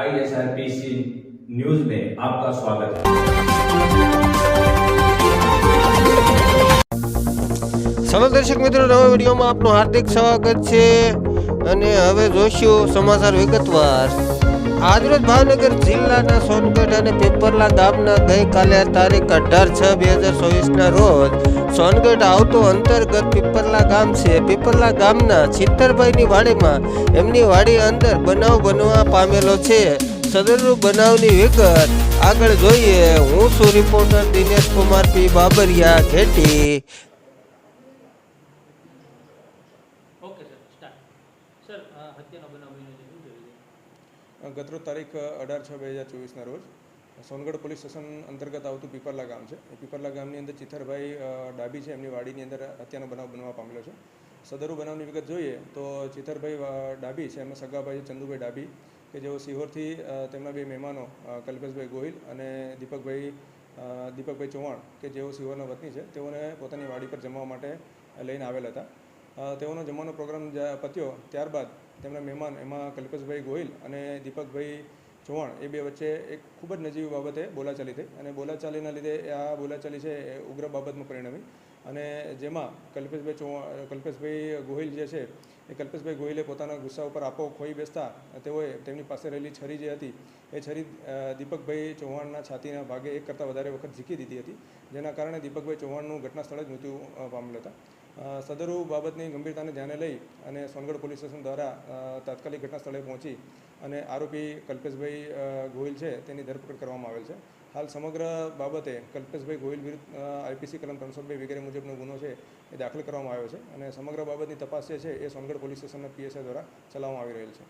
आईएसआरपीसी news में आपका स्वागत है ચાલો દર્શક મિત્રો નવા વિડીયોમાં આપનું હાર્દિક સ્વાગત છે અને હવે જોશું સમાચાર વિગતવાર આજરોજ ભાવનગર જિલ્લાના સોનગઢ અને પીપરલા ગામના ગઈકાલે તારીખ અઢાર છ બે હજાર ચોવીસના રોજ સોનગઢ આવતો અંતર્ગત પીપરલા ગામ છે. પીપરલા ગામના છિત્તરભાઈની વાડીમાં એમની વાડી અંદર બનાવ બનવા પામેલો છે. સદરનું બનાવની વિગત આગળ જોઈએ. હું છું reporter Dinesh Kumar P. Babariya Gheti. Okay, sir. Start. Sir હત્યાનો બનાવ બન્યો છે શું છે વિજય ગતરોજ તારીખ અઢાર છ બે હજાર ચોવીસના રોજ સોનગઢ પોલીસ સ્ટેશન અંતર્ગત આવતું પીપરલા ગામ છે. પીપરલા ગામની અંદર ચિથરભાઈ ડાબી છે. એમની વાડીની અંદર હત્યાનો બનાવ બનવા પામેલો છે. સદરુ બનાવની વિગત જોઈએ તો ચિથરભાઈ ડાબી છે. એમના સગાભાઈ ચંદુભાઈ ડાબી કે જેઓ સિહોરથી તેમના બે મહેમાનો કલ્પેશભાઈ ગોહિલ અને દીપકભાઈ દીપકભાઈ ચૌહાણ કે જેઓ સિહોરના વતની છે, તેઓને પોતાની વાડી પર જમવા માટે લઈને આવેલ હતા. તેઓનો જમવાનો પ્રોગ્રામ પત્યો. ત્યારબાદ તેમના મહેમાન એમાં કલ્પેશભાઈ ગોહિલ અને દીપકભાઈ ચૌહાણ એ બે વચ્ચે એક ખૂબ જ નજીવી બાબતે બોલાચાલી થઈ અને બોલાચાલીના લીધે આ બોલાચાલી છે એ ઉગ્ર બાબતમાં પરિણમી. અને જેમાં કલ્પેશભાઈ ચૌહાણ, કલ્પેશભાઈ ગોહિલ જે છે એ કલ્પેશભાઈ ગોહિલે પોતાના ગુસ્સા ઉપર આપો ખોઈ બેસતા તેઓએ તેમની પાસે રહેલી છરી જે હતી, એ છરી દીપકભાઈ ચૌહાણના છાતીના ભાગે એક કરતાં વધારે વખત ઝીકી દીધી હતી, જેના કારણે દીપકભાઈ ચૌહાણનું ઘટના સ્થળે જ મૃત્યુ પામેલ હતા. સદરુ બાબતની ગંભીરતાને ધ્યાને લઈ અને સોનગઢ પોલીસ સ્ટેશન દ્વારા તાત્કાલિક ઘટના સ્થળે પહોંચી અને આરોપી કલ્પેશભાઈ ગોહિલ છે, તેની ધરપકડ કરવામાં આવેલ છે. હાલ સમગ્ર બાબતે કલ્પેશભાઈ ગોહિલ વિરુદ્ધ આઈપીસી કલમ ત્રણસો બે વગેરે મુજબનો ગુનો છે એ દાખલ કરવામાં આવ્યો છે અને સમગ્ર બાબતની તપાસ જે છે એ સોનગઢ પોલીસ સ્ટેશનના પીએસઆઈ દ્વારા ચલાવવામાં આવી રહેલ છે.